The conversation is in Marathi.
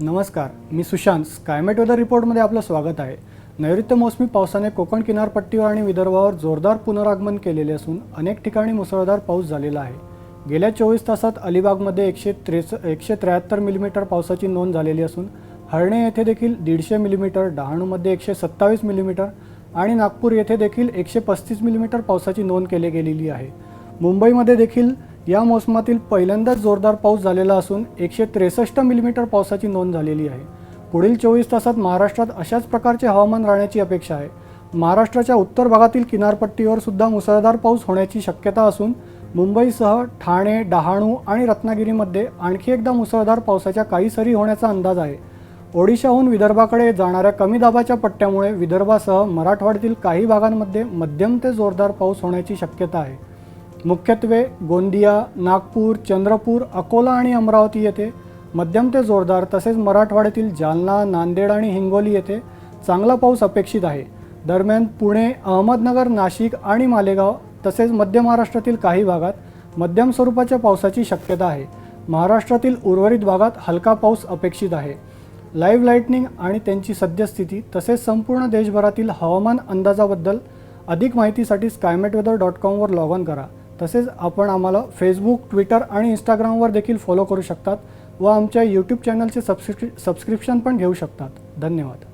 नमस्कार मी सुशांत. स्कायमेट वेदर रिपोर्टमध्ये आपलं स्वागत आहे. नैऋत्य मोसमी पावसाने कोकण किनारपट्टीवर आणि विदर्भावर जोरदार पुनरागमन केलेले असून अनेक ठिकाणी मुसळधार पाऊस झालेला आहे. गेल्या चोवीस तासात अलिबागमध्ये एकशे त्रेस एकशे त्र्याहत्तर मिलीमीटर पावसाची नोंद झालेली असून हळणे येथे देखील दीडशे मिलीमीटर डहाणूमध्ये एकशे सत्तावीस मिलीमीटर आणि नागपूर येथे देखील एकशे पस्तीस मिलीमीटर पावसाची नोंद केली गेलेली आहे. मुंबईमध्ये देखील या मोसमातील पहिल्यांदाच जोरदार पाऊस झालेला असून एकशे त्रेसष्ट मिलीमीटर पावसाची नोंद झालेली आहे. पुढील चोवीस तासात महाराष्ट्रात अशाच प्रकारचे हवामान राहण्याची अपेक्षा आहे. महाराष्ट्राच्या उत्तर भागातील किनारपट्टीवर सुद्धा मुसळधार पाऊस होण्याची शक्यता असून मुंबईसह ठाणे डहाणू आणि रत्नागिरीमध्ये आणखी एकदा मुसळधार पावसाच्या काही सरी होण्याचा अंदाज आहे. ओडिशाहून विदर्भाकडे जाणाऱ्या कमी दाबाच्या पट्ट्यामुळे विदर्भासह मराठवाड्यातील काही भागांमध्ये मध्यम ते जोरदार पाऊस होण्याची शक्यता आहे. मुख्यत्वे गोंदिया नागपूर चंद्रपूर अकोला आणि अमरावती येथे मध्यम ते जोरदार तसेच मराठवाड्यातील जालना नांदेड आणि हिंगोली येथे चांगला पाऊस अपेक्षित आहे. दरम्यान पुणे अहमदनगर नाशिक आणि मालेगाव तसेच मध्य महाराष्ट्रातील काही भागात मध्यम स्वरूपाच्या पावसाची शक्यता आहे. महाराष्ट्रातील उर्वरित भागात हलका पाऊस अपेक्षित आहे. लाईव्ह लाईटनिंग आणि त्यांची सद्यस्थिती तसेच संपूर्ण देशभरातील हवामान अंदाजाबद्दल अधिक माहितीसाठी स्कायमेट वेदर डॉट कॉमवर लॉग ऑन करा. तसेच आपण आम्हाला फेसबुक ट्विटर आणि इंस्टाग्रामवर देखील फॉलो करू शकतात व आमच्या यूट्यूब चॅनलचे सबस्क्रि सबस्क्रिप्शन पण घेऊ शकतात. धन्यवाद.